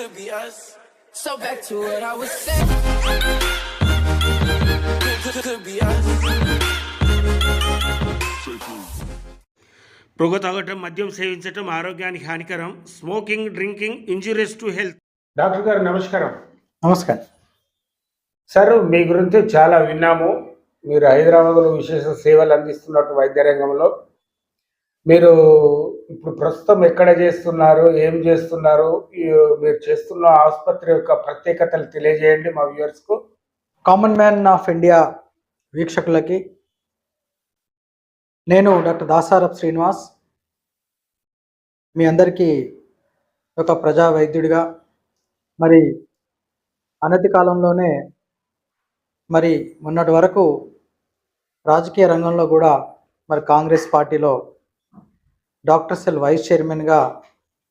could be us. So back to what I was saying. Could, could, could be us. పొగ తాగటం మద్యం సేవించటం ఆరోగ్యానికి హానికరం smoking drinking injurious to health doctor garu నమస్కారం నమస్కారం సార్ మీ గురించి చాలా విన్నాము మీరు హైదరాబాద్లో విశేష సేవలు అందిస్తున్నట్టు వైద్య రంగంలో మీరు ఇప్పుడు ప్రస్తుతం ఎక్కడ చేస్తున్నారు ఏం చేస్తున్నారు మీరు చేస్తున్న ఆసుపత్రి యొక్క ప్రత్యేకతలు తెలియజేయండి మా వ్యూవర్స్కు కామన్ మ్యాన్ ఆఫ్ ఇండియా వీక్షకులకి. నేను డాక్టర్ దాసారప్ శ్రీనివాస్. మీ అందరికీ ఒక ప్రజా వైద్యుడిగా. మరి అనతి కాలంలోనే మరి మొన్నటి వరకు రాజకీయ రంగంలో కూడా మరి కాంగ్రెస్ పార్టీలో డాక్టర్ సెల్ వైస్ చైర్మన్గా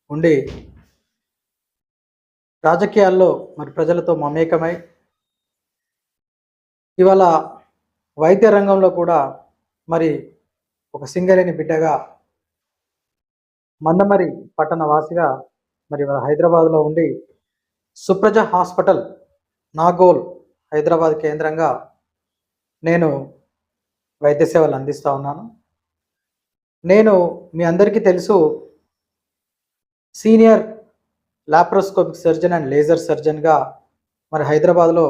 ఉండి రాజకీయాల్లో మరి ప్రజలతో మమేకమై ఇవాళ వైద్య రంగంలో కూడా మరి ఒక సింగరేణి బిడ్డగా మందమరి పట్టణ వాసిగా మరి హైదరాబాద్లో ఉండి సుప్రజ హాస్పిటల్ నాగోల్ హైదరాబాద్ కేంద్రంగా నేను వైద్య సేవలు అందిస్తూ ఉన్నాను. నేను మీ అందరికీ తెలుసు senior laparoscopic surgeon and laser సర్జన్గా మరి హైదరాబాద్లో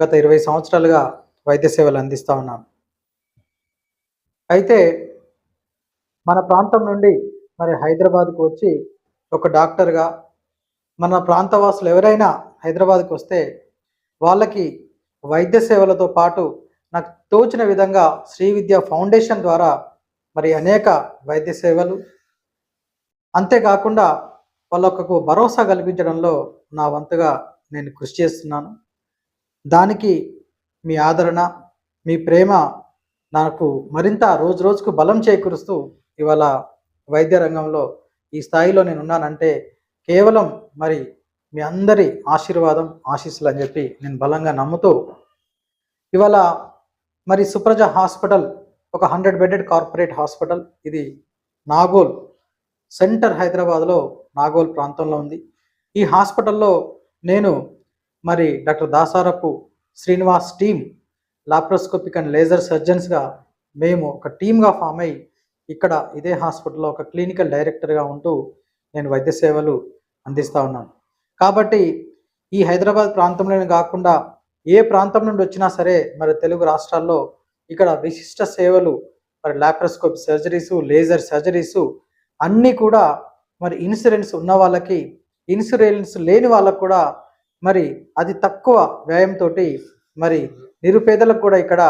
గత ఇరవై సంవత్సరాలుగా వైద్య సేవలు అందిస్తూ ఉన్నాను అయితే మన ప్రాంతం నుండి మరి హైదరాబాద్కు వచ్చి ఒక డాక్టర్గా మన ప్రాంతవాసులు ఎవరైనా హైదరాబాద్కు వస్తే వాళ్ళకి వైద్య సేవలతో పాటు నాకు తోచిన విధంగా శ్రీ విద్యా ఫౌండేషన్ ద్వారా మరి అనేక వైద్య సేవలు. అంతేకాకుండా వాళ్ళకు భరోసా కల్పించడంలో నా వంతుగా నేను కృషి చేస్తున్నాను. దానికి మీ ఆదరణ మీ ప్రేమ నాకు మరింత రోజు రోజుకు బలం చేకూరుస్తూ ఇవాళ వైద్య రంగంలో ఈ స్థాయిలో నేను ఉన్నానంటే కేవలం మరి మీ అందరి ఆశీర్వాదం ఆశీస్సులు అని చెప్పి నేను బలంగా నమ్ముతూ ఇవాళ మరి సుప్రజ హాస్పిటల్ ఒక హండ్రెడ్ బెడెడ్ కార్పొరేట్ హాస్పిటల్. ఇది నాగోల్ సెంటర్ హైదరాబాద్లో నాగోల్ ప్రాంతంలో ఉంది. ఈ హాస్పిటల్లో నేను మరి doctor Dasarapu Srinivas team laparoscopic and laser సర్జన్స్గా మేము ఒక టీమ్గా ఫామ్ అయ్యి ఇక్కడ ఇదే హాస్పిటల్లో ఒక క్లినికల్ డైరెక్టర్గా ఉంటూ నేను వైద్య సేవలు అందిస్తూ ఉన్నాను. కాబట్టి ఈ హైదరాబాద్ ప్రాంతంలోనే కాకుండా ఏ ప్రాంతం నుండి వచ్చినా సరే మరి తెలుగు రాష్ట్రాల్లో ఇక్కడ విశిష్ట సేవలు మరి లాప్రోస్కోప్ సర్జరీసు లేజర్ సర్జరీసు అన్నీ కూడా మరి ఇన్సూరెన్స్ ఉన్న వాళ్ళకి ఇన్సూరెన్స్ లేని వాళ్ళకు కూడా మరి అది తక్కువ వ్యయంతో మరి నిరుపేదలకు కూడా ఇక్కడ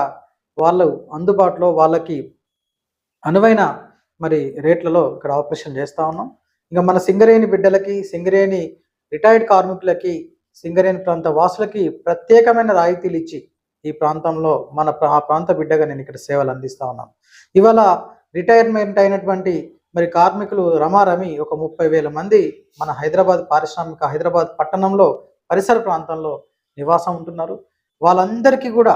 వాళ్ళు అందుబాటులో వాళ్ళకి అనువైన మరి రేట్లలో ఇక్కడ ఆపరేషన్ చేస్తూ ఉన్నాం. ఇంకా మన సింగరేణి బిడ్డలకి సింగరేణి రిటైర్డ్ కార్మికులకి సింగరేణి ప్రాంత వాసులకి ప్రత్యేకమైన రాయితీలు ఇచ్చి ఈ ప్రాంతంలో మన ప్రా- ఆ ప్రాంత బిడ్డగా నేను ఇక్కడ సేవలు అందిస్తా ఉన్నాను. ఇవాళ రిటైర్మెంట్ అయినటువంటి మరి కార్మికులు రమారమి ఒక ముప్పై వేల మంది మన హైదరాబాద్ పారిశ్రామిక హైదరాబాద్ పట్టణంలో పరిసర ప్రాంతంలో నివాసం ఉంటున్నారు. వాళ్ళందరికీ కూడా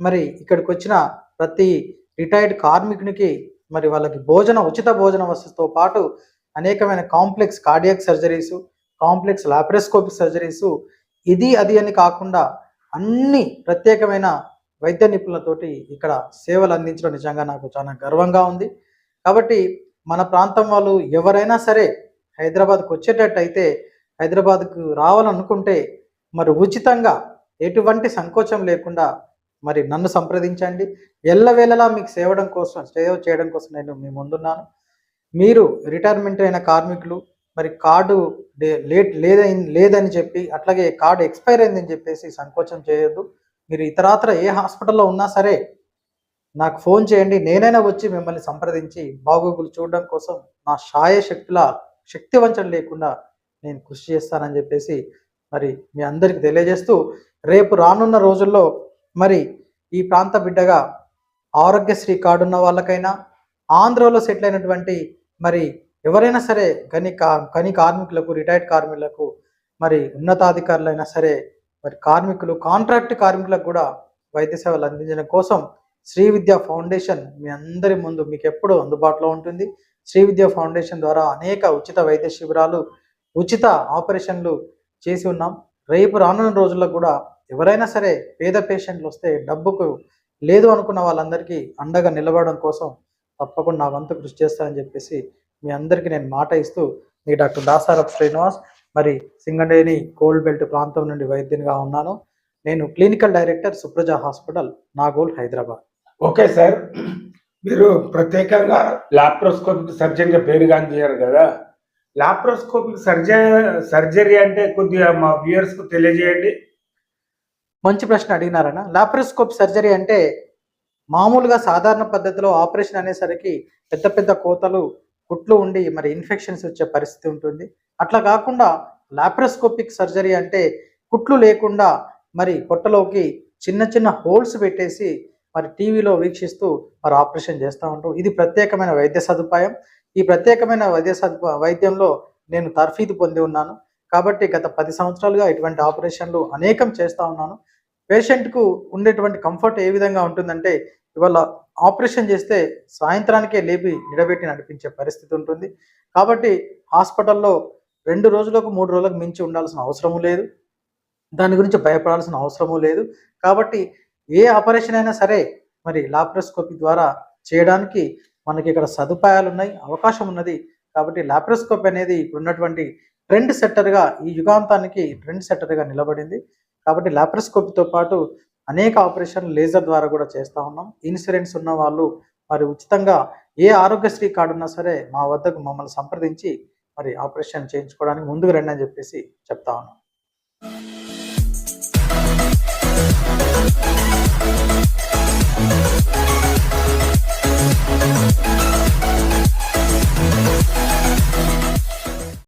మరి ఇక్కడికి వచ్చిన ప్రతి రిటైర్డ్ కార్మికునికి మరి వాళ్ళకి భోజన ఉచిత భోజన వసతితో పాటు అనేకమైన complex cardiac surgeries complex laparoscopic surgeries ఇది అది అని కాకుండా అన్ని ప్రత్యేకమైన వైద్య నిపుణులతోటి ఇక్కడ సేవలు అందించడం నిజంగా నాకు చాలా గర్వంగా ఉంది. కాబట్టి మన ప్రాంతం వాళ్ళు ఎవరైనా సరే హైదరాబాద్కు వచ్చేటట్టయితే హైదరాబాద్కు రావాలనుకుంటే మరి ఉచితంగా ఎటువంటి సంకోచం లేకుండా మరి నన్ను సంప్రదించండి. ఎల్లవేళలా మీకు సేవడం కోసం సేవ చేయడం కోసం నేను మీ ముందున్నాను. మీరు రిటైర్మెంట్ అయిన కార్మికులు మరి కార్డు లే- లేట్ లేదని లేదని చెప్పి అట్లాగే కార్డు ఎక్స్పైర్ అయిందని చెప్పేసి సంకోచం చేయొద్దు. మీరు ఇతరాత్ర ఏ హాస్పిటల్లో ఉన్నా సరే నాకు ఫోన్ చేయండి నేనైనా వచ్చి మిమ్మల్ని సంప్రదించి బాగోగులు చూడడం కోసం నా శాయ శక్తుల శక్తి వంచన లేకుండా నేను కృషి చేస్తానని చెప్పేసి మరి మీ అందరికి తెలియజేస్తూ రేపు రానున్న రోజుల్లో మరి ఈ ప్రాంత బిడ్డగా ఆరోగ్యశ్రీ కార్డు ఉన్న వాళ్ళకైనా ఆంధ్రలో సెటిల్ అయినటువంటి మరి ఎవరైనా సరే గని కని కార్మికులకు రిటైర్డ్ కార్మికులకు మరి ఉన్నతాధికారులైనా సరే మరి కార్మికులు కాంట్రాక్ట్ కార్మికులకు కూడా వైద్య సేవలు అందించడం కోసం శ్రీ విద్యా ఫౌండేషన్ మీ అందరి ముందు మీకు ఎప్పుడూ అందుబాటులో ఉంటుంది. శ్రీ విద్యా ఫౌండేషన్ ద్వారా అనేక ఉచిత వైద్య శిబిరాలు ఉచిత ఆపరేషన్లు చేసి ఉన్నాం. రేపు రానున్న రోజుల్లో కూడా ఎవరైనా సరే పేద పేషెంట్లు వస్తే డబ్బుకు లేదు అనుకున్న వాళ్ళందరికీ అండగా నిలబడడం కోసం తప్పకుండా నా వంతు కృషి చేస్తానని చెప్పేసి మీ అందరికీ నేను మాట ఇస్తూ మీ డాక్టర్ దాసారప్ శ్రీనివాస్ మరి సింగండేని కోల్డ్ బెల్ట్ ప్రాంతం నుండి వైద్యునిగా ఉన్నాను. నేను clinical director Supraja hospital Nagole Hyderabad. Okay sir. మీరు ప్రత్యేకంగా లాప్రోస్కోపిక్ సర్జన్గా పేరుగాని చేయరు కదా? లాప్రోస్కోపిక్ సర్జరీ సర్జరీ అంటే కొద్దిగా మా వ్యూయర్స్కు తెలియజేయండి. మంచి ప్రశ్న అడిగినారన్న. లాప్రోస్కోప్ సర్జరీ అంటే మామూలుగా సాధారణ పద్ధతిలో ఆపరేషన్ అనేసరికి పెద్ద పెద్ద కోతలు కుట్లు ఉండి మరి ఇన్ఫెక్షన్స్ వచ్చే పరిస్థితి ఉంటుంది. అట్లా కాకుండా లాప్రోస్కోపిక్ సర్జరీ అంటే కుట్లు లేకుండా మరి పొట్టలోకి చిన్న చిన్న హోల్స్ పెట్టేసి మరి టీవీలో వీక్షిస్తూ మరి ఆపరేషన్ చేస్తూ ఉంటాం ఇది ప్రత్యేకమైన వైద్య సదుపాయం. ఈ ప్రత్యేకమైన వైద్య సదుపా వైద్యంలో నేను తర్ఫీదు పొంది ఉన్నాను. కాబట్టి గత పది సంవత్సరాలుగా ఇటువంటి ఆపరేషన్లు అనేకం చేస్తూ ఉన్నాను. పేషెంట్కు ఉండేటువంటి కంఫర్ట్ ఏ విధంగా ఉంటుందంటే ఇవాళ ఆపరేషన్ చేస్తే సాయంత్రానికే లేపి నిడబెట్టి నడిపించే పరిస్థితి ఉంటుంది. కాబట్టి హాస్పిటల్లో రెండు రోజులకు మూడు రోజులకు మించి ఉండాల్సిన అవసరము లేదు. దాని గురించి భయపడాల్సిన అవసరము లేదు. కాబట్టి ఏ ఆపరేషన్ అయినా సరే మరి లాప్రోస్కోపీ ద్వారా చేయడానికి మనకి ఇక్కడ సదుపాయాలు ఉన్నాయి అవకాశం ఉన్నది. కాబట్టి లాప్రోస్కోపీ అనేది ఇప్పుడున్నటువంటి ట్రెండ్ సెట్టర్గా ఈ యుగాంతానికి ట్రెండ్ సెట్టర్గా నిలబడింది. కాబట్టి లాప్రోస్కోపీతో పాటు అనేక ఆపరేషన్ లేజర్ ద్వారా కూడా చేస్తూ ఉన్నాం. ఇన్సూరెన్స్ ఉన్న వాళ్ళు మరి ఉచితంగా ఏ ఆరోగ్యశ్రీ కార్డు ఉన్నా సరే మా వద్దకు మమ్మల్ని సంప్రదించి మరి ఆపరేషన్ చేయించుకోవడానికి ముందుకు రండి అని చెప్పేసి చెప్తా ఉన్నాం.